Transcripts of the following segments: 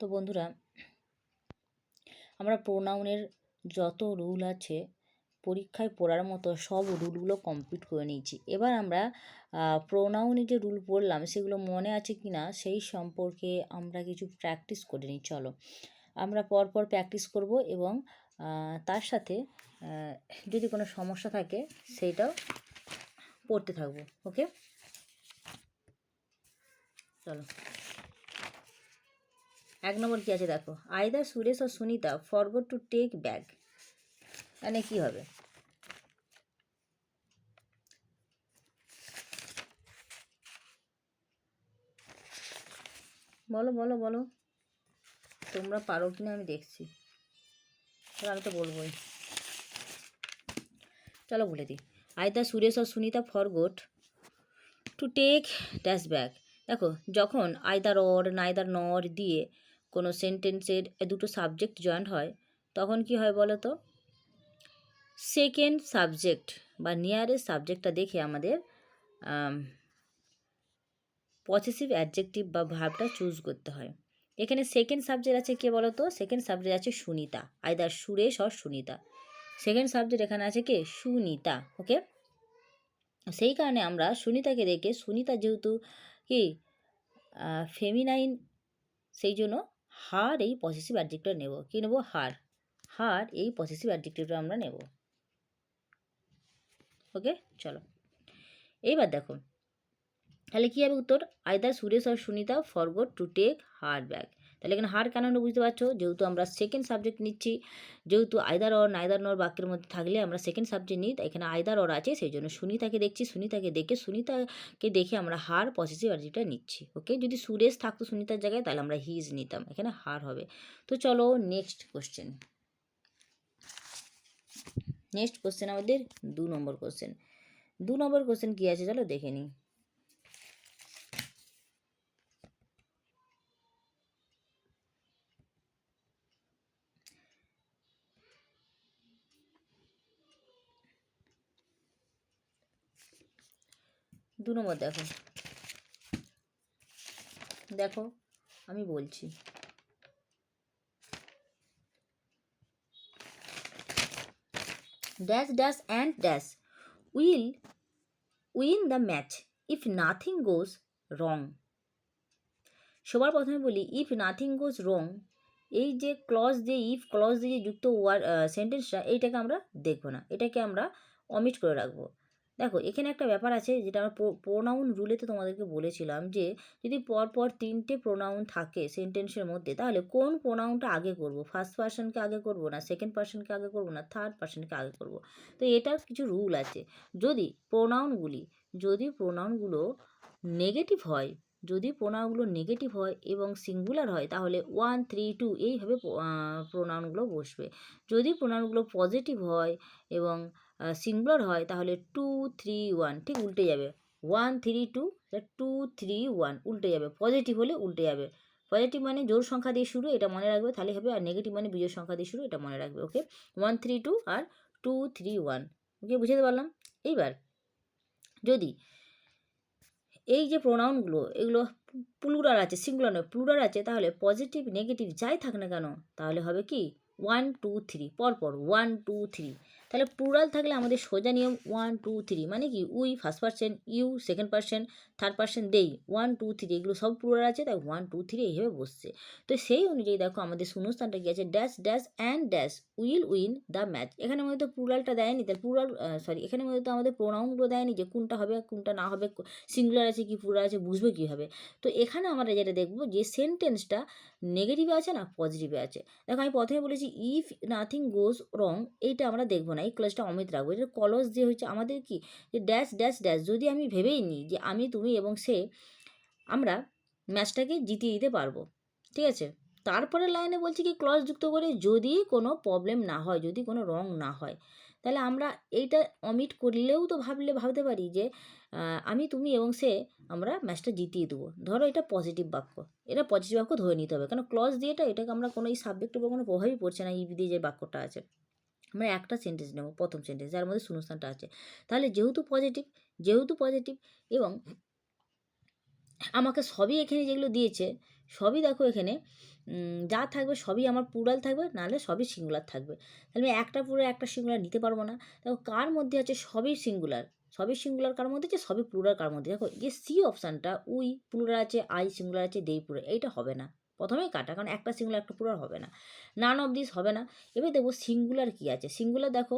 তো বন্ধুরা, আমরা প্রোনাউনের যত রুল আছে, পরীক্ষায় পড়ার মতো সব রুলগুলো কমপ্লিট করে নিয়েছি। এবার আমরা প্রোনাউনে যে রুল পড়লাম, সেগুলো মনে আছে কি না, সেই সম্পর্কে আমরা কিছু প্র্যাকটিস করে নিই, চলো। আমরা পরপর প্র্যাকটিস করব এবং তার সাথে যদি কোনো সমস্যা থাকে, সেইটাও পড়তে থাকব ওকে চলো। এক নম্বর কী আছে দেখো? Either Suresh O Sunita forgot to take bag মানে কী হবে? বলো বলো বলো। তোমরা পারো কি না আমি দেখছি। আমি তো বলবোই। চলো বলে দিই। Either Suresh O Sunita forgot to take dash bag দেখো, যখন আয়দার অর নাইদার নর দিয়ে কোনো সেন্টেন্সের দুটো সাবজেক্ট জয়েন্ট হয়, তখন কি হয় বলো তো সেকেন্ড সাবজেক্ট বা নিয়ারেস্ট সাবজেক্টটা দেখে আমাদের পসেসিভ অ্যাডজেক্টিভ বা ভাবটা চুজ করতে হয়। এখানে সেকেন্ড সাবজেক্ট আছে কে বলো তো সেকেন্ড সাবজেক্ট আছে Sunita either Suresh or Sunita. Second subject এখানে আছে কে? সুনিতা ওকে সেই কারণে আমরা সুনিতাকে দেখে, সুনিতা যেহেতু কি ফেমিনাইন সেই জন্য হার এই পসেসিভ অ্যাডজেক্টটা নেব। কি নেব? হার। হার এই পসেসিভ অ্যাডজেক্টিভটা আমরা নেব। ওকে চলো। এইবার দেখো। তাহলে কী হবে উত্তর? Either Suresh R Sunita forgot to take her bag তাহলে এখানে হার কেন বুঝতে পারছ? যেহেতু আমরা সেকেন্ড সাবজেক্ট নিচ্ছি, যেহেতু আয়দার অর নাইদার নর বাক্যের মধ্যে থাকলে আমরা সেকেন্ড সাবজেক্ট নিই এখানে আয়দার অর আছে, সেই জন্য সুনিতাকে দেখছি, সুনিতাকে দেখে সুনিতাকে দেখে আমরা হার পসেসিভ অ্যাডজেক্টটা নিচ্ছি ওকে যদি সুরেশ থাকতো সুনিতার জায়গায়, তাহলে আমরা হিজ নিতাম, এখানে হার হবে। তো চলো নেক্সট কোশ্চেন নেক্সট কোশ্চেন আমাদের দু নম্বর কোশ্চেন দু নম্বর কোশ্চেন কী আছে? চলো দেখে নিই। দু নম্বর দেখো দেখো, আমি বলছি। Dash dash and dash will win the match if nothing goes wrong সবার প্রথমে বলি ইফ নাথিং গোজ রং এই যে ক্লজ যে ইফ ক্লজ দিয়ে যুক্ত ওয়ার্ড সেন্টেন্সটা এইটাকে আমরা দেখব না। এটাকে আমরা অমিট করে রাখব। দেখো, এখানে একটা ব্যাপার আছে যেটা আমরা প্রোনাউন রুলেতে তোমাদেরকে বলেছিলাম যে, যদি পরপর তিনটে প্রোনাউন থাকে সেন্টেন্সের মধ্যে, তাহলে কোন প্রোনাউনটা আগে করব? ফার্স্ট পার্সনকে আগে করব না সেকেন্ড পার্সনকে আগে করব না থার্ড পার্সনকে আগে করব? তো এটার কিছু রুল আছে। যদি প্রোনাউনগুলি যদি প্রোনাউনগুলো নেগেটিভ হয়, যদি প্রোনাউনগুলো নেগেটিভ হয় এবং সিঙ্গুলার হয়, তাহলে ওয়ান থ্রি টু এইভাবে প্রোনাউনগুলো বসবে। যদি প্রোনাউনগুলো পজিটিভ হয় এবং সিঙ্গুলার হয়, তাহলে টু থ্রি ওয়ান ঠিক উল্টে যাবে। One three two two three one উল্টে যাবে। পজিটিভ হলে উল্টে যাবে। পজিটিভ মানে জোর সংখ্যা দিয়ে শুরু, এটা মনে রাখবে, তাহলে হবে, আর নেগেটিভ মানে বিজোর সংখ্যা দিয়ে শুরু, এটা মনে রাখবে ওকে ওয়ান থ্রি টু আর টু থ্রি ওয়ান ওকে বুঝতে পারলাম? এইবার, যদি এই যে প্রোনাউনগুলো এগুলো প্লুরাল আছে সিঙ্গুলার নয় প্লুরাল আছে, তাহলে পজিটিভ নেগেটিভ যাই থাক না কেন, তাহলে হবে কি? ওয়ান টু থ্রি পরপর ওয়ান টু থ্রি তাহলে প্লুরাল থাকলে আমাদের সোজা নিয়ম ওয়ান টু থ্রি মানে কি? We first person you second person third person they one two three এগুলো সব প্লুরাল আছে, তাই ওয়ান টু থ্রি এইভাবে বসছে। তো সেই অনুযায়ী দেখো আমাদের শূন্যস্থানটা কি আছে? Dash dash and dash will win the match এখানে মধ্যে তো প্লুরালটা দেয়নি, তাহলে প্লুরাল সরি এখানে মধ্যে তো আমাদের প্রোনাউনগুলো দেয়নি যে কোনটা হবে, কোনটা না হবে সিঙ্গুলার আছে কি প্লুরাল আছে, বুঝবে কীভাবে? তো এখানে আমরা যেটা দেখব যে সেন্টেন্সটা নেগেটিভে আছে না পজিটিভে আছে। দেখো আমি প্রথমে বলেছি ইফ নাথিং গোজ রং এইটা আমরা দেখব না। এই ক্লাসটা অমিত রাখব এটা কলস যে হচ্ছে আমাদের কি? যে ড্যাশ ড্যাশ ড্যাশ যদি আমি ভেবেই নিই যে আমি, তুমি এবং সে, আমরা ম্যাচটাকে জিতিয়ে দিতে পারব, ঠিক আছে? তারপরে লাইনে বলছি কি ক্লস যুক্ত করে যদি কোনো প্রবলেম না হয়, যদি কোনো রং না হয়, তাহলে আমরা এইটা অমিট করলেও তো ভাবলে, ভাবতে পারি যে আমি, তুমি এবং সে আমরা ম্যাচটা জিতিয়ে দেবো। ধরো এটা পজিটিভ বাক্য। এটা পজিটিভ বাক্য ধরে নিতে হবে। কারণ ক্লজ দিয়েটা এটাকে আমরা কোনো এই সাবজেক্টের উপর কোনো প্রভাবই পড়ছে না ই দিয়ে যে বাক্যটা আছে। আমরা একটা সেন্টেন্স নেব, প্রথম সেন্টেন্স যার মধ্যে শূন্যস্থানটা আছে। তাহলে যেহেতু পজিটিভ যেহেতু পজিটিভ এবং আমাকে সবই এখানে যেগুলো দিয়েছে, সবই দেখো এখানে যা থাকবে সবই আমার প্লুরাল থাকবে, নাহলে সবই সিঙ্গুলার থাকবে। তাহলে আমি একটা পুরো একটা সিঙ্গুলার নিতে পারব না। দেখো, কার মধ্যে আছে সবই সিঙ্গুলার সবই সিঙ্গুলার কার মধ্যে আছে, সবই প্লুরাল কার মধ্যে? দেখো, যে সি অপশানটা উই প্লুরাল আছে আই সিঙ্গুলার আছে দেই প্লুরাল এইটা হবে না। প্রথমেই কাটা কারণ একটা সিঙ্গুলার একটা প্লুরাল হবে না। নান অফ দিস হবে না। এবার দেখব সিঙ্গুলার কী আছে। সিঙ্গুলার দেখো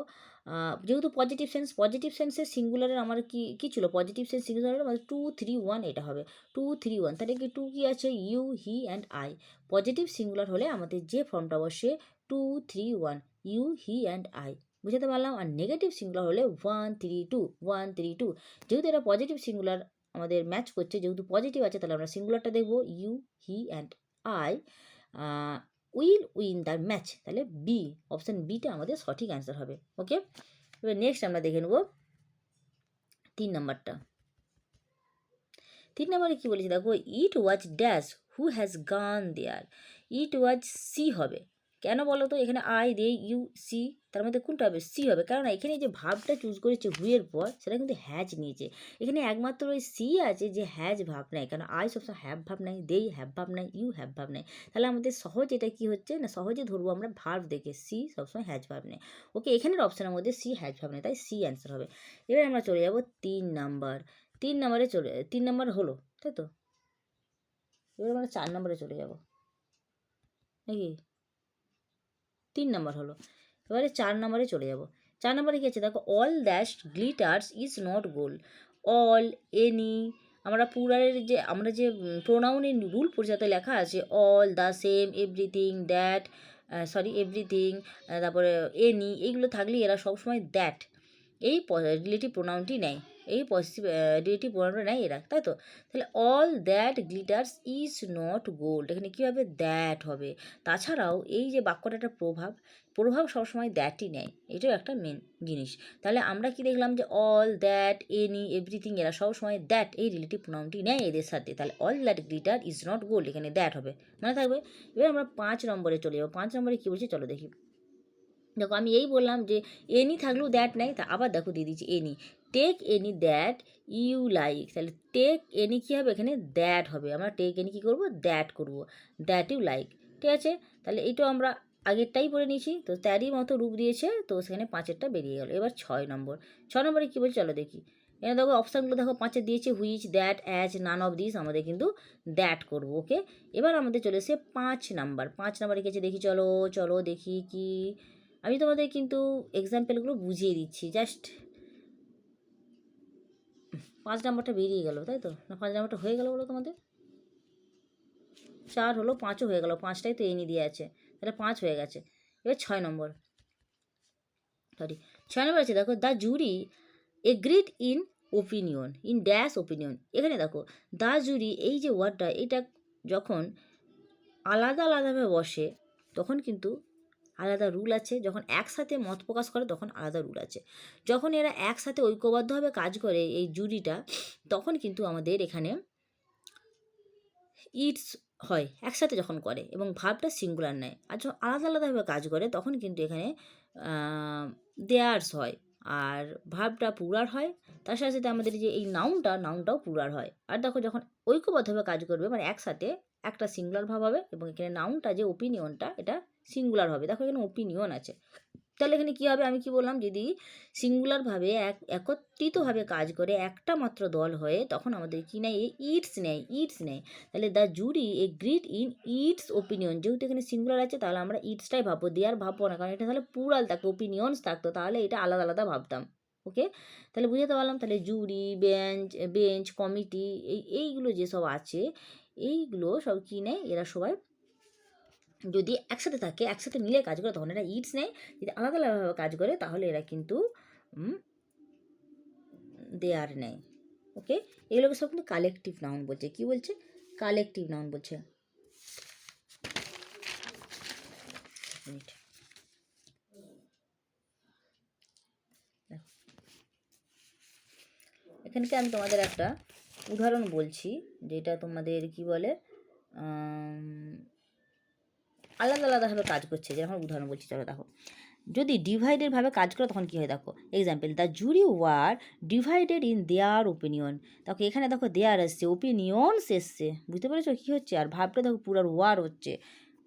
যেহেতু পজিটিভ সেন্স পজিটিভ সেন্সের সিঙ্গুলারের আমার কি, কী ছিল? পজিটিভ সেন্স সিঙ্গুলারের মানে টু থ্রি ওয়ান এটা হবে। টু থ্রি ওয়ান তাহলে কি টু কী আছে? You he and I positive singular হলে আমাদের যে ফর্মটা বসে two three one you he and I বুঝাতে পারলাম? আর নেগেটিভ সিঙ্গুলার হলে one three two one three two যেহেতু এটা পজিটিভ সিঙ্গুলার আমাদের ম্যাচ করছে, যেহেতু পজিটিভ আছে, তাহলে আমরা সিঙ্গুলারটা দেখব। You he and I will win the match. তাহলে বি অপশান বিটা আমাদের সঠিক অ্যান্সার হবে। ওকে এবার নেক্সট আমরা দেখে নেব তিন নাম্বারটা। তিন নম্বরে কী বলেছি? দেখো ইট was dash who has gone there it was C হবে। কেন বলো তো? এখানে আই দে ইউ সি তার মধ্যে কোনটা হবে? সি হবে। কারণ এখানে যে ভাবটা চুজ করেছে হুয়ের পর, সেটা কিন্তু হ্যাজ নিয়েছে। এখানে একমাত্র ওই সি আছে যে হ্যাজ ভাব নেয় কারণ আই সবসময় হ্যাভ ভাব নাই দেই হ্যাভ ভাব নাই ইউ হ্যাভ ভাব নাই। তাহলে আমাদের সহজ এটা কি হচ্ছে না, সহজে ধরবো আমরা ভার্ব দেখে। সি সবসময় হ্যাজ ভাব নেই। ওকে এখানের অপশানের মধ্যে সি হ্যাজ ভাব নেই, তাই সি অ্যান্সার হবে। এবার আমরা চলে যাব তিন নাম্বার তিন নাম্বারে চলে, তিন নাম্বার হলো, তাই তো? এবার আমরা চার নাম্বারে চলে যাব। নাকি? তিন নম্বর হলো। এবারে চার নম্বরে চলে যাব। চার নম্বরে কী আছে? দেখো all that glitters is not gold all any আমরা পুরারের যে, আমরা যে প্রোনাউনের রুল পরিচাতে লেখা আছে all the same everything that sorry everything তারপরে এনি এইগুলো থাকলে এরা সবসময় দ্যাট এই রিলেটিভ প্রোনাউনটি নেয়। এই রিলেটিভ প্রোনাউনটা নেয় এরা, তাই তো? তাহলে all that glitters is not gold এখানে কী হবে দ্যাট হবে? তাছাড়াও এই যে বাক্যটা একটা প্রভাব প্রভাব সবসময় দ্যাটই নেয়, এটাও একটা মেন জিনিস। তাহলে আমরা কি দেখলাম যে অল দ্যাট এনি এভরিথিং এরা সবসময় দ্যাট এই রিলেটিভ প্রোনাউনটি নেয় এদের সাথে। তাহলে all that glitter is not gold এখানে দ্যাট হবে। মনে থাকবে? এবার আমরা পাঁচ নম্বরে চলে যাব। পাঁচ নম্বরে কী বলছি? চলো দেখি। দেখো, আমি এই বললাম যে এনি থাকলেও দ্যাট নাই তা আবার দেখো দিয়ে দিচ্ছি any take any that you like তাহলে টেক এনি কী হবে? এখানে দ্যাট হবে। আমরা টেক এনি কী করব? দ্যাট করব। দ্যাট ইউ লাইক ঠিক আছে? তাহলে এইটাও আমরা আগেরটাই পড়ে নিয়েছি। তো তারই মতো রূপ দিয়েছে। তো সেখানে পাঁচেরটা বেরিয়ে গেল। এবার ছয় নম্বর। ছয় নম্বরে কী বলছে? চলো দেখি। এখানে দেখো অপশানগুলো দেখো পাঁচে দিয়েছে which that as none of this আমাদের কিন্তু দ্যাট করব। ওকে এবার আমাদের চলে এসে পাঁচ নাম্বার। পাঁচ নাম্বারে গেছে দেখি চলো চলো দেখি কি। আমি তোমাদের কিন্তু এক্সাম্পলগুলো বুঝিয়ে দিচ্ছি। জাস্ট পাঁচ নাম্বারটা বেরিয়ে গেল, তাই তো? না, পাঁচ নাম্বারটা হয়ে গেল বলো তোমাদের? চার হলো পাঁচও হয়ে গেল, পাঁচটাই তো এনে দিয়ে আছে, তাহলে পাঁচ হয়ে গেছে। এবার ছয় নম্বর। সরি ছয় নম্বর আছে, দেখো, the jury agreed in opinion, in dash opinion. এখানে দেখো, দ্য জুরি এই যে ওয়ার্ডটা, এটা যখন আলাদা আলাদাভাবে বসে, তখন কিন্তু আলাদা রুল আছে। যখন একসাথে মত প্রকাশ করে, তখন আলাদা রুল আছে। যখন এরা একসাথে ঐক্যবদ্ধভাবে কাজ করে এই জুরিটা, তখন কিন্তু আমাদের এখানে ইটস হয়, একসাথে যখন করে এবং ভাবটা সিঙ্গুলার নেয়। আর যখন আলাদা আলাদাভাবে কাজ করে, তখন কিন্তু এখানে দেয়ার্স হয় আর ভাবটা পুরার হয়। তার সাথে সাথে আমাদের যে এই নাউনটা নাউনটাও পুরার হয়। আর দেখো যখন ঐক্যবদ্ধভাবে কাজ করবে মানে একসাথে একটা সিঙ্গুলার ভাব হবে এবং এখানে নাউনটা যে ওপিনিয়নটা এটা সিঙ্গুলার হবে। দেখো এখানে ওপিনিয়ন আছে। তাহলে এখানে কী হবে? আমি কি বললাম? যদি সিঙ্গুলারভাবে এক, একত্রিতভাবে কাজ করে একটা মাত্র দল হয়ে, তখন আমাদের কি নেয় ইটস নেয় ইটস নেয় তাহলে the jury agreed in its opinion যেহেতু এখানে সিঙ্গুলার আছে, তাহলে আমরা ইটসটাই ভাববো। দিয়ে আর ভাববো না, কারণ এটা তাহলে পুরাল থাকতো ওপিনিয়ন্স থাকতো। তাহলে এটা আলাদা আলাদা ভাবতাম। ওকে তাহলে বুঝাতে পারলাম? তাহলে জুরি বেঞ্চ বেঞ্চ কমিটি এই, এইগুলো যেসব আছে, এইগুলো সব কী নেয় এরা সবাই যদি একসাথে থাকে, একসাথে মিলে কাজ করে তখন এরা ইটস নেয়। যদি আলাদা আলাদাভাবে কাজ করে তাহলে এরা কিন্তু দেয়ার নেয়। ওকে এগুলোকে সব কিন্তু কালেকটিভ নাউন বলছে। কি বলছে? কালেকটিভ নাউন বলছে। এখানকে আমি তোমাদের একটা উদাহরণ বলছি, যেটা তোমাদের কি বলে আলাদা আলাদাভাবে কাজ করছে, যেরকম উদাহরণ বলছি, চলো দেখো। যদি ডিভাইডেডভাবে কাজ করে, তখন কী হয় দেখো? Example the jury were divided in their opinion দেখো, এখানে দেখো দেয়ার এসছে ওপিনিয়নস এসছে। বুঝতে পেরেছ? কী হচ্ছে? আর ভাবটা দেখো, পুরার ওয়ার হচ্ছে।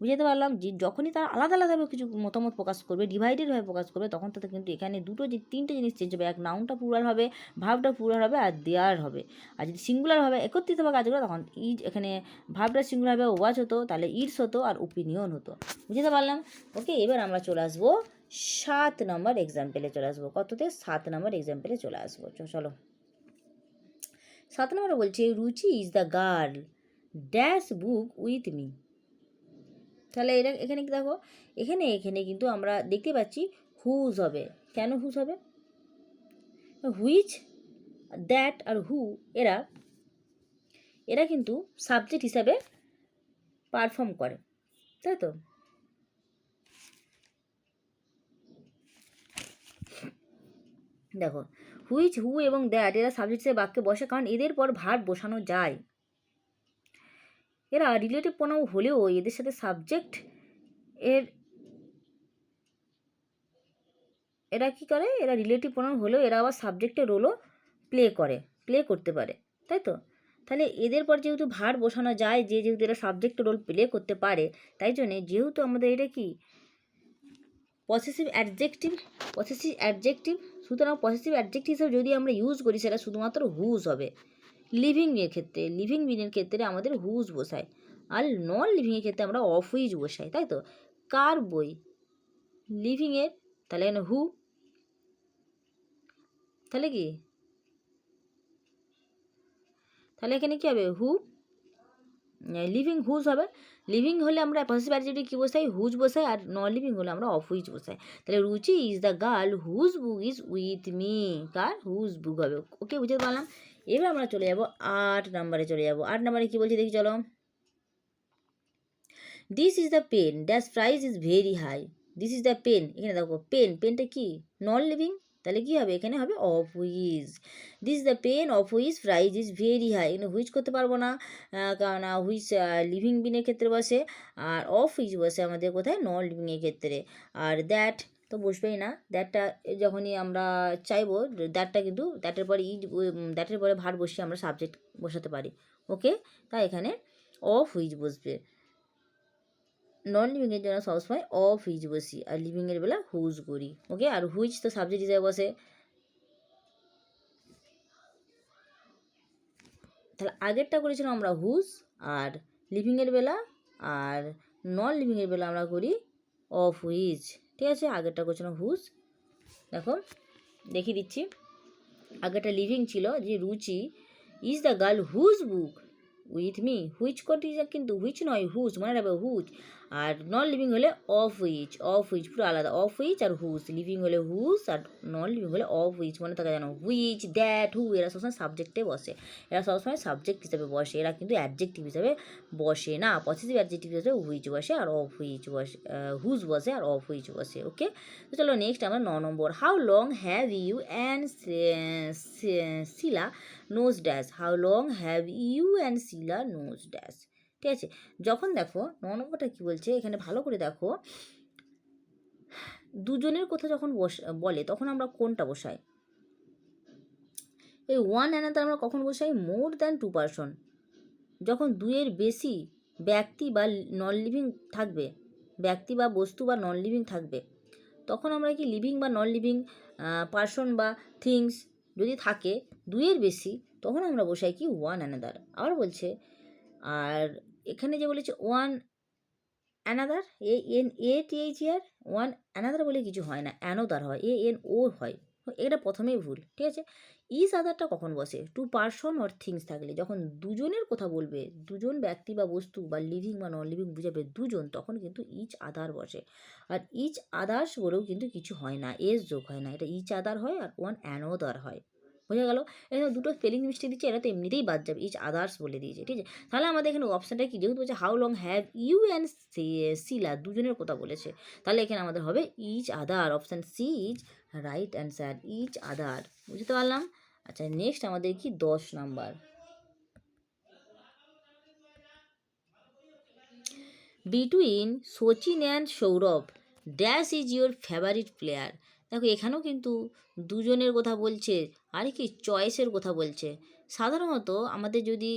বুঝতে পারলাম যে যখনই তারা আলাদা আলাদাভাবে কিছু মতামত প্রকাশ করবে ডিভাইডেডভাবে প্রকাশ করবে, তখন তাদের কিন্তু এখানে দুটো যে তিনটে জিনিস চেঞ্জ হবে। এক নাউনটা পুরাল হবে, ভাবটা পুরাল হবে আর দেয়ার হবে। আর যদি সিঙ্গুলার হবে একত্রিতভাবে কাজ করে তখন ইজ এখানে ভাবটা সিঙ্গুলার হবে ওয়াচ হতো, তাহলে ইটস হতো আর ওপিনিয়ন হতো। বুঝতে পারলাম? ওকে এবার আমরা চলে আসব সাত নম্বর এক্সাম্পেলে চলে আসব। কততে? সাত নম্বর এক্সাম্পেলে চলে আসব। চলো। সাত নম্বরে বলছে, Ruchi is the girl dash book with me তাহলে এটা এখানে কি দেখো? এখানে এখানে কিন্তু আমরা দেখতে পাচ্ছি হুজ হবে। কেন হুজ হবে? হুইচ দ্যাট আর হু এরা এরা কিন্তু সাবজেক্ট হিসাবে পারফর্ম করে। তাই তো? দেখো হুইচ হু এবং দ্যাট এরা সাবজেক্ট হিসেবে বাক্যে বসে কারণ এদের পর ভার বসানো যায়। এরা রিলেটিভ প্রোনাউন হলেও এদের সাথে সাবজেক্ট এর এরা কি করে? এরা রিলেটিভ প্রোনাউন হলেও এরা আবার সাবজেক্টের রোলও প্লে করে প্লে করতে পারে, তাই তো? তাহলে এদের পর যেহেতু ভার বসানো যায়, যে যেহেতু এরা সাবজেক্ট রোল প্লে করতে পারে, তাই জন্যে যেহেতু আমাদের এটা কি? পসেসিভ অ্যাডজেক্টিভ পসেসিভ অ্যাডজেক্টিভ সুতরাং পসেসিভ অ্যাডজেক্টিভ হিসেবে যদি আমরা ইউজ করি, সেটা শুধুমাত্র হুজ হবে। লিভিং বিনের ক্ষেত্রে লিভিং বিনের ক্ষেত্রে আমাদের হুজ বসায় আর নন লিভিংয়ের ক্ষেত্রে আমরা অফ হুইজ বসাই, তাই তো? কার বই? লিভিংয়ের তাহলে এখানে হু তাহলে কি? তাহলে এখানে কী হবে? হু লিভিং হুজ হবে? লিভিং হলে আমরা পসেসিভ অ্যাডজেক্টিভ কী বসাই? হুজ বসাই? আর নন লিভিং হলে আমরা অফ হুইজ বসাই। তাহলে Ruchi is the girl whose book is with me car? Whose book হবে। ওকে বুঝতে পারলাম? এবার আমরা চলে যাব আট নাম্বারে চলে যাব। আট নাম্বারে কী বলছি দেখি চলো। This is the pen dash price is very high this is the pen এখানে দেখো পেন পেনটা কি? নন লিভিং তাহলে কী হবে? এখানে হবে of whose this the pen of whose price is very high এখানে হুইজ করতে পারব না। কারণ হুইজ লিভিং বিনের ক্ষেত্রে বসে। আর অফ হুইজ বসে আমাদের কোথায়? নন লিভিংয়ের ক্ষেত্রে। আর দ্যাট তো বসবেই না। দ্যাটটা যখনই আমরা চাইব দ্যাটটা কিন্তু দ্যাটের পরে ইজ দ্যাটের পরে ভার বসিয়ে আমরা সাবজেক্ট বসাতে পারি। ওকে তাই এখানে অফ হুইজ বসবে। নন লিভিংয়ের জন্য সবসময় অফ হুইজ বসি। আর লিভিংয়ের বেলা হুজ করি। ওকে আর হুইজ তো সাবজেক্ট হিসেবে বসে। তাহলে আগেরটা করেছিলাম আমরা হুজ আর লিভিংয়ের বেলা, আর নন লিভিংয়ের বেলা আমরা করি অফ হুইজ ঠিক আছে? আগেরটা করেছিলাম হুজ দেখো, দেখিয়ে দিচ্ছি। আগেরটা লিভিং ছিল যে Ruchi is the girl whose book with me which কোটি কিন্তু হুইচ নয় হুজ মনে রাখবে হুজ আর নন লিভিং হলে অফ হুইচ অফ হুইচ পুরো আলাদা অফ হুইচ আর হুজ লিভিং হলে হুজ আর নন লিভিং হলে অফ হুইচ মনে থাকে জানো হুইচ দ্যাট হু এরা সবসময় সাবজেক্টে বসে, এরা সবসময় সাবজেক্ট হিসাবে বসে, এরা কিন্তু অ্যাডজেক্টিভ হিসাবে বসে না পজিটিভ অ্যাডজেক্টিভ হিসাবে হুইচ বসে আর অফ হুইচ বসে হুজ বসে আর অফ হুইচ বসে ওকে তো চলো নেক্সট আমরা ন number how long have you and Sheela knows dash how long have you and Sheela knows dash ঠিক আছে, যখন দেখো, ন নম্বরটা কী বলছে? এখানে ভালো করে দেখো। দুজনের কথা যখন বস, বলে, তখন আমরা কোনটা বসাই? এই ওয়ান অ্যানাদার আমরা কখন বসাই? মোর দ্যান টু পারসন যখন দুইয়ের বেশি ব্যক্তি বা নন লিভিং থাকবে, ব্যক্তি বা বস্তু বা নন লিভিং থাকবে, তখন আমরা কি লিভিং বা নন লিভিং পার্সন বা থিংস যদি থাকে দুইয়ের বেশি, তখন আমরা বসাই কি ওয়ান অ্যানাদার আবার বলছে, আর এখানে যে বলেছে one another A N A T H year one another বলে কিছু হয় না অ্যানোদার হয় এ এন ও হয়। এটা প্রথমেই ভুল, ঠিক আছে? ইজ আদারটা কখন বসে? টু পার্সন অর থিংস থাকলে। যখন দুজনের কথা বলবে, দুজন ব্যক্তি বা বস্তু বা লিভিং বা নন লিভিং বুঝাবে দুজন, তখন কিন্তু ইচ আদার বসে। আর ইচ আদার্স বলেও কিন্তু কিছু হয় না এস যোগ হয় না। এটা ইচ আদার হয় আর ওয়ান অ্যানোদার হয়। বোঝা গেল। এখানে দুটো স্পেলিং মিস্টেক দিচ্ছে এটা তো এমনিতেই বাদ যাবে। ইচ আদার্স বলে দিয়েছে, ঠিক আছে? তাহলে আমাদের এখানে অপশানটা কি? যেহেতু বলছে how long have you and Sheela দুজনের কথা বলেছে, তাহলে এখানে আমাদের হবে each other option C is right answer each other বুঝতে পারলাম? আচ্ছা নেক্সট আমাদের কি? দশ number. Between Sachin and Sourav dash is your favourite player দেখো এখানেও কিন্তু দুজনের কথা বলছে আর কি চয়েসের কথা বলছে। সাধারণত আমাদের যদি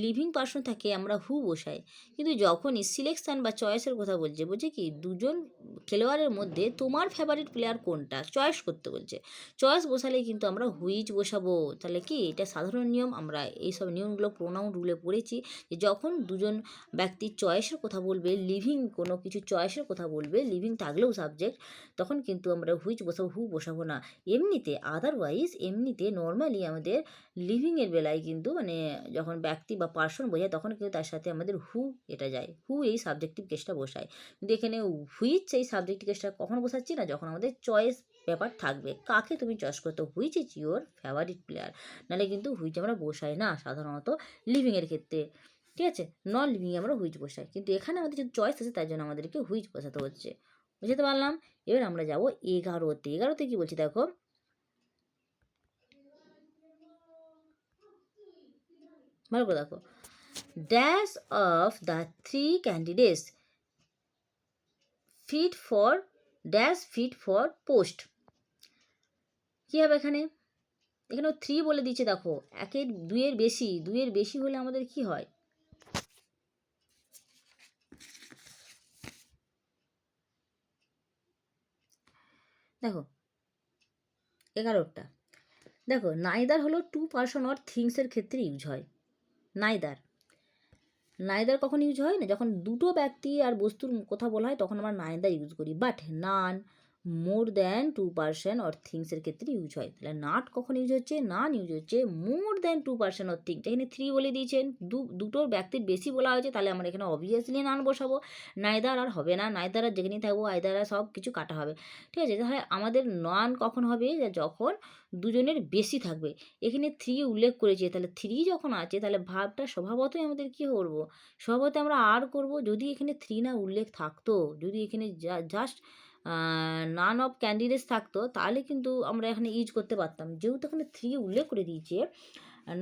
লিভিং পার্সন থাকে, আমরা হু বসাই। কিন্তু যখনই সিলেকশান বা চয়েসের কথা বলছে বলছে কি, দুজন খেলোয়াড়ের মধ্যে তোমার ফেভারিট প্লেয়ার কোনটা? চয়েস করতে বলছে। চয়েস বসালে কিন্তু আমরা হুইচ বসাবো। তাহলে কি, এটা সাধারণ নিয়ম। আমরা এইসব নিয়মগুলো প্রোনাউন রুলে পড়েছি যে যখন দুজন ব্যক্তি চয়েসের কথা বলবে লিভিং কোনো কিছু চয়েসের কথা বলবে লিভিং থাকলেও সাবজেক্ট তখন কিন্তু আমরা হুইচ বসাবো হু বসাবো না। এমনিতে আদারওয়াইজ এমনিতে নর্মালি আমাদের লিভিংয়ের বেলায় কিন্তু মানে যখন ব্যক্তি বা পার্সন বোঝায়, তখন কিন্তু তার সাথে আমাদের হু এটা যায়। হু এই সাবজেক্টিভ কেসটা বসায়। কিন্তু এখানে হুইচ এই সাবজেক্টিভ কেসটা কখন বসাচ্ছি না? যখন আমাদের চয়েস ব্যাপার থাকবে। কাকে তুমি চয়েস করতো which is your favourite player নাহলে কিন্তু হুইচ আমরা বসাই না সাধারণত লিভিংয়ের ক্ষেত্রে। ঠিক আছে? নন লিভিংয়ে আমরা হুইচ বসাই। কিন্তু এখানে আমাদের যদি চয়েস আছে, তার জন্য আমাদেরকে হুইচ বসাতে হচ্ছে। বুঝতে পারলাম? এবার আমরা যাব এগারোতে। এগারোতে কি বলছি দেখো? ভালো করে দেখো। Dash of the three candidates fit for dash fit for post কী হবে এখানে? এখানেও থ্রি বলে দিচ্ছে দেখো। একের দুইয়ের বেশি দুইয়ের বেশি হলে আমাদের কি হয়? দেখো এগারোটা দেখো নাইদার হলো টু পার্সন অর থিংসের ক্ষেত্রে ইউজ হয়। নাইদার। নাইদার কখন ইউজ হয় না? যখন দুটো ব্যক্তি আর বস্তুর কথা বলা হয়, তখন আমরা নাইদার ইউজ করি। But none more than two percent or থিংসের ক্ষেত্রে ইউজ হয়। তাহলে নাট কখন ইউজ হচ্ছে? নান ইউজ হচ্ছে more than two percent or things এখানে থ্রি বলে দিয়েছেন। দু, দুটোর ব্যক্তির বেশি বলা হয়েছে, তাহলে আমরা এখানে অবভিয়াসলি নান বসাবো। নাইদার আর হবে না। নাইদার আর যেখানেই থাকব আইদার আর সব কিছু কাটা হবে। ঠিক আছে? তাহলে আমাদের নান কখন হবে? যখন দুজনের বেশি থাকবে। এখানে থ্রি উল্লেখ করেছে। তাহলে থ্রি যখন আছে, তাহলে ভাবটা স্বভাবতই আমাদের কী করব? স্বভাবত আমরা আর করব। যদি এখানে থ্রি না উল্লেখ থাকতো, যদি এখানে জাস্ট নান অফ ক্যান্ডিডেটস থাকতো, তাহলে কিন্তু আমরা এখানে ইউজ করতে পারতাম। যেহেতু এখানে থ্রি উল্লেখ করে দিয়েছে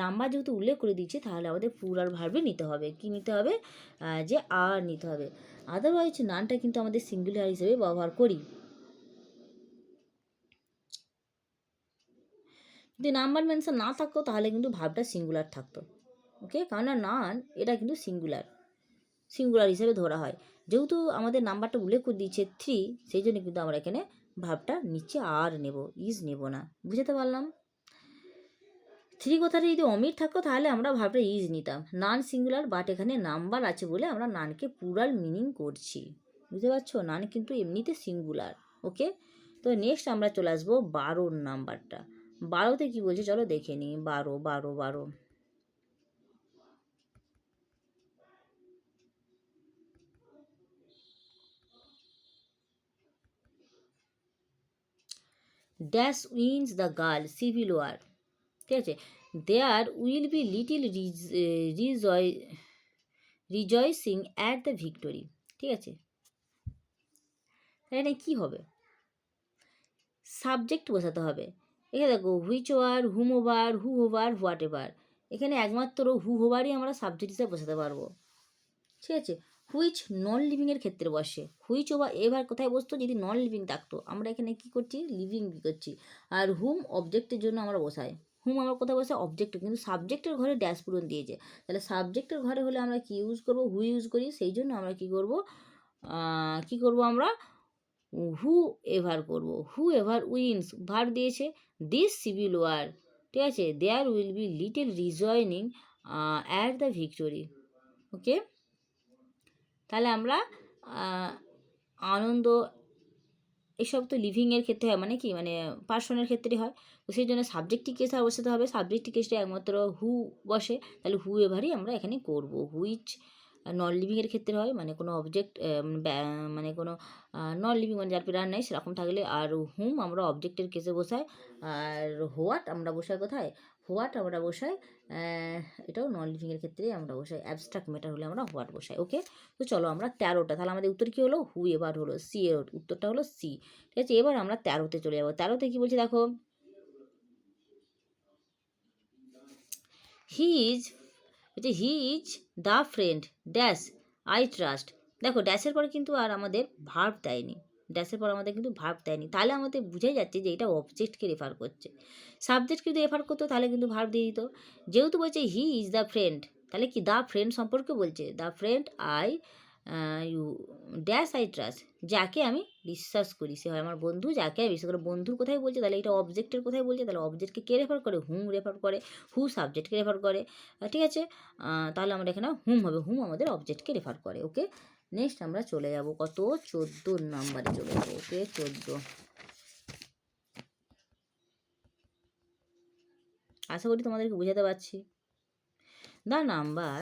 নাম্বার যেহেতু উল্লেখ করে দিয়েছে, তাহলে আমাদের পুরার ভার্বে নিতে হবে। কি নিতে হবে? যে আর নিতে হবে। আদারওয়াইজ নানটা কিন্তু আমাদের সিঙ্গুলার হিসেবে ব্যবহার করি। যদি নাম্বার মেনশন না থাকতো, তাহলে কিন্তু ভাবটা সিঙ্গুলার থাকতো। ওকে কারণ নান এটা কিন্তু সিঙ্গুলার সিঙ্গুলার হিসেবে ধরা হয়। যেহেতু আমাদের নাম্বারটা উল্লেখ করে দিয়েছে থ্রি সেই জন্য কিন্তু আমরা এখানে ভাবটা নিচে আর নেব ইজ নেব না। বুঝতে পারলাম? থ্রি কথাটা যদি অমির থাকতো, তাহলে আমরা ভাবটা ইজ নিতাম। নান সিঙ্গুলার বাট এখানে নাম্বার আছে বলে আমরা নানকে পুরাল মিনিং করছি। বুঝতে পারছ? নান কিন্তু এমনিতে সিঙ্গুলার ওকে তো নেক্সট আমরা চলে আসব বারোর নাম্বারটা বারোতে কী বলছে? চলো দেখে নিই। বারো বারো বারো। Dash wins the girl civil war ঠিক আছে? There will be little rejoice rejoicing at the victory ঠিক আছে? এখানে কী হবে? সাবজেক্ট বসাতে হবে। এখানে দেখো which war hmm over who over whatever এখানে একমাত্র হু হোভারই আমরা সাবজেক্ট হিসেবে বসাতে পারব। ঠিক আছে? হুইচ নন লিভিংয়ের ক্ষেত্রে বসে। হুইচ ওভার এবার কোথায় বসতো? যদি নন লিভিং থাকতো আমরা এখানে কী করছি? লিভিং করছি। আর হুম অবজেক্টের জন্য আমরা বসাই। হুম আমরা কোথায় বসে? অবজেক্ট কিন্তু সাবজেক্টের ঘরে ড্যাশ পূরণ দিয়েছে। তাহলে সাবজেক্টের ঘরে হলে আমরা কি ইউজ করব? হু ইউজ করি? সেই জন্য আমরা কি করব? কি করব আমরা? হু এভার করব? হু এভার উইন্স ভার দিয়েছে দিস সিভিল ওয়ার ঠিক আছে? There will be little rejoicing at the victory okay তাহলে আমরা আনন্দ, এসব তো লিভিংয়ের ক্ষেত্রে হয় মানে কি? মানে পার্সনের ক্ষেত্রে হয়। তো সেই জন্য সাবজেক্টিভ কেসে বসাতে হবে? সাবজেক্টিভ কেসটা একমাত্র হু বসে, তাহলে হু এভারই আমরা এখানে করব। হুইচ নন লিভিংয়ের ক্ষেত্রে হয় মানে কোনো অবজেক্ট মানে কোনো নন লিভিং মানে যার প্রাণ নেই, সেরকম থাকলে আর হুম আমরা অবজেক্টের কেসে বসাই, আর হোয়াট আমরা বসাই কোথায়? হোয়াট আমরা বসাই এটাও নন লিভিংয়ের ক্ষেত্রে আমরা বসাই অ্যাবস্ট্রাক্ট ম্যাটার হলে আমরা হোয়াট বসাই ওকে তো চলো আমরা তেরোটা, তাহলে আমাদের উত্তর কী হলো? হু এবার হলো সি এর উত্তরটা হলো সি ঠিক আছে? এবার আমরা তেরোতে চলে যাব, তেরোতে কী বলছি দেখো? হি ইজ হচ্ছে he is the friend dash I trust দেখো ড্যাশের পরে কিন্তু আর আমাদের ভার্ব দেয়নি। ড্যাশের পর আমাদের কিন্তু ভার্ব দেয়নি। তাহলে আমাদের বুঝাই যাচ্ছে যে এটা অবজেক্টকে রেফার করছে। সাবজেক্ট যদি রেফার করতো তাহলে কিন্তু ভার্ব দিয়ে দিত। যেহেতু বলছে হি ইজ দ্য ফ্রেন্ড তাহলে কি দ্য ফ্রেন্ড সম্পর্কে বলছে? The friend I you dash I trust যাকে আমি বিশ্বাস করি। সে হয় আমার বন্ধু, যাকে আমি বিশ্বাস করি। বন্ধুর কোথায় বলছে, তাহলে এটা অবজেক্টের কোথায় বলছে। তাহলে অবজেক্টকে কে রেফার করে? হুম রেফার করে? হু সাবজেক্টকে রেফার করে? ঠিক আছে? তাহলে আমরা এখানে হুম হবে। হুম আমাদের অবজেক্টকে রেফার করে ওকে নেক্সট আমরা চলে যাব। কত? চোদ্দ নাম্বারে চলে যাব, ওকে? চোদ্দ। আশা করি তোমাদেরকে বোঝাতে পারছি। দ্য নাম্বার,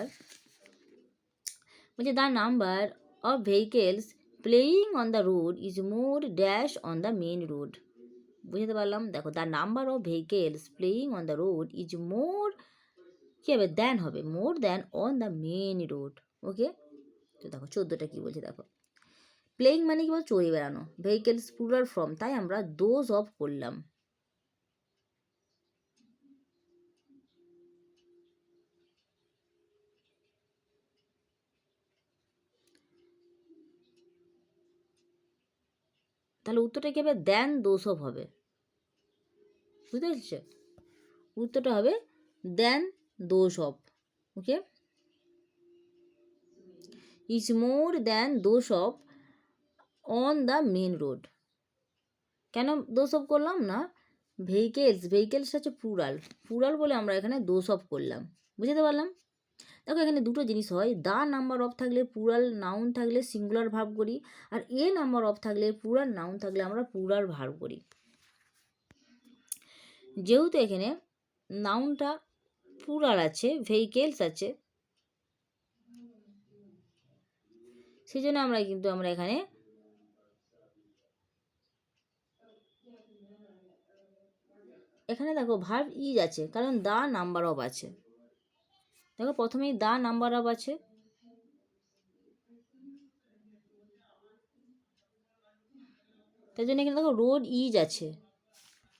বলছে the number of vehicles playing on the road is more dash on the main road বুঝতে পারলাম? দেখো the number of vehicles playing on the road is more কী হবে? দ্যান হবে more than on the main road okay? তো দেখো চোদ্দোটা কী বলছে দেখো। প্লেয়িং মানে কি বল চড়ে বেড়ানো। ভেহিকেলস পুরার ফ্রম তাই আমরা দোজ অফ করলাম। তাহলে উত্তরটা কী হবে? দেন দোষ অফ হবে। বুঝতে পেরেছ? উত্তরটা হবে then those of okay is more than those of on the main road কেন দোষ অফ করলাম না? ভেহিকেলস ভেহিকেলস হচ্ছে পুরাল পুরাল বলে আমরা এখানে দোষ অফ করলাম। বুঝতে পারলাম? দেখো এখানে দুটো জিনিস হয়। দা নাম্বার অফ থাকলে পুরাল নাউন থাকলে সিঙ্গুলার ভাব করি, আর এ নাম্বার অফ থাকলে পুরাল নাউন থাকলে আমরা পুরাল ভাব করি। যেহেতু এখানে নাউনটা পুরাল আছে ভেহিকেলস আছে সেই জন্য আমরা কিন্তু আমরা এখানে এখানে দেখো ভার্ব ইজ আছে, কারণ দা নাম্বার অফ আছে। দেখো প্রথমেই দা নাম্বার অফ আছে। তাই জন্য এখানে দেখো রোড ইজ আছে।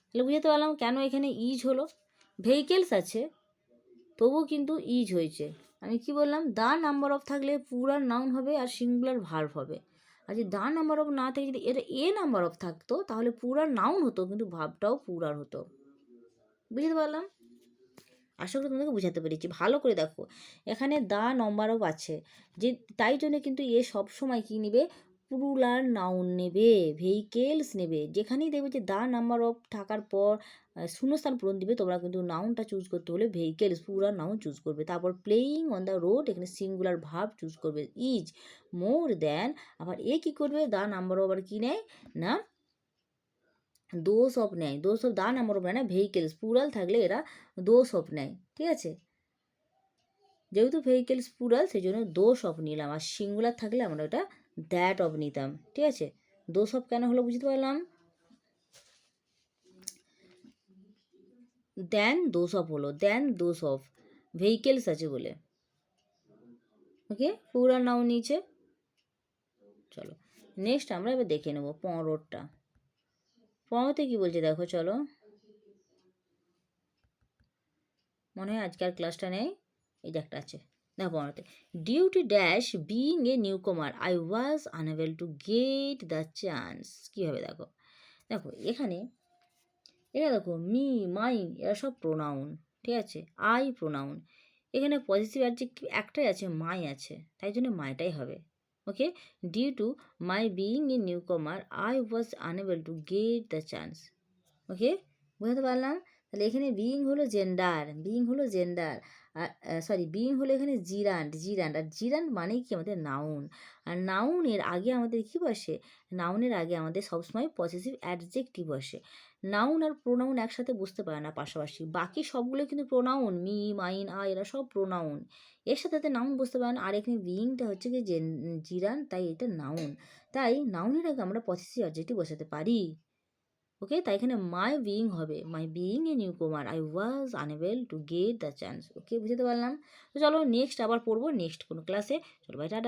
তাহলে বুঝতে পারলাম কেন এখানে ইজ হলো? ভেহিকেলস আছে, তবুও কিন্তু ইজ হয়েছে। আমি কি বললাম? দা নাম্বার অফ থাকলে পুরার নাউন হবে আর সিঙ্গুলার ভার্ভ হবে। আর যদি দা নাম্বার অফ না থাকে, যদি এটা এ নাম্বার অফ থাকতো, তাহলে পুরার নাউন হতো, কিন্তু ভাবটাও পুরার হতো। বুঝতে পারলাম? আশা করি তোমাদেরকে বোঝাতে পেরেছি। ভালো করে দেখো, এখানে দা নাম্বার অফ আছে। যে, তাই জন্য কিন্তু এ সব সময় কী নেবে? পুরুলার নাউন নেবে ভেহিকেলস নেবে। যেখানেই দেখবে যে দা নাম্বার অফ থাকার পর শূন্যস্থান পূরণ দিবে, তোমরা কিন্তু নাউনটা চুজ করতে হলে ভেহিকেলস পুরা নাউন চুজ করবে। তারপর প্লেয়িং অন দ্য রোড এখানে সিঙ্গুলার ভাব চুজ করবে। ইজ মোর দেন আবার এ কী করবে? দা নাম্বার আবার কী নেয়? না দোষ অফ নেয়। দোষ অফ দা নাম্বার অফ নেয় না ভেহিকেলস পুরাল থাকলে এরা দোষ অফ নেয়। ঠিক আছে? যেহেতু ভেহিকেলস পুরাল সেই জন্য দোষ অফ নিলাম। আর সিঙ্গুলার থাকলে আমরা ওটা দ্যাট অফ নিতাম। ঠিক আছে? দোষ অফ কেন হলো বুঝতে পারলাম? দেন দোষ অফ হলো দেন দোষ অফ ভেহিকেলস আছে বলে ওকে পুরা নাও নিচে চলো নেক্সট আমরা এবার দেখে নেব পনেরোটা পনেরোতে কী বলছে দেখো চলো মনে হয় আজকাল ক্লাসটা নেই এই যে একটা আছে দেখো পনেরোতে due to dash being a newcomer I was unable to get the chance কীভাবে দেখো দেখো এখানে এখানে দেখো মি, মাইন, এরা সব প্রোনাউন ঠিক আছে? আই প্রোনাউন এখানে পজিটিভ অ্যাডজেক্টিভ একটাই আছে, মাই আছে, তাই জন্য মাইটাই হবে okay due to my being a newcomer I was unable to get the chance okay বুঝতে পারলাম? তাহলে এখানে বিইং হলো জেন্ডার বিইং হলো জেন্ডার আর সরি বিইং হলো এখানে জিরান্ড জিরান্ড আর জিরান্ড মানেই কি? আমাদের নাউন আর নাউনের আগে আমাদের কি বসে? নাউনের আগে আমাদের সবসময় পজিটিভ অ্যাডজেক্টিভ বসে। নাউন আর প্রোনাউন একসাথে বুঝতে পারে না পাশাপাশি। বাকি সবগুলো কিন্তু প্রোনাউন মি মাইন আ এরা সব প্রোনাউন এর সাথে সাথে নাউন বুঝতে পারেন, আর এখানে বিইংটা হচ্ছে কি জিরান, তাই এটা নাউন তাই নাউনের আগে আমরা পজিটিভ অ্যাডজেক্টিভ বসাতে পারি। ওকে? তাই এখানে মাই বিইং হবে। My being a newcomer I was unable to get the chance okay? বুঝতে পারলাম? তো চলো নেক্সট আবার পড়ব নেক্সট কোনো ক্লাসে চলো ভাই টাটা।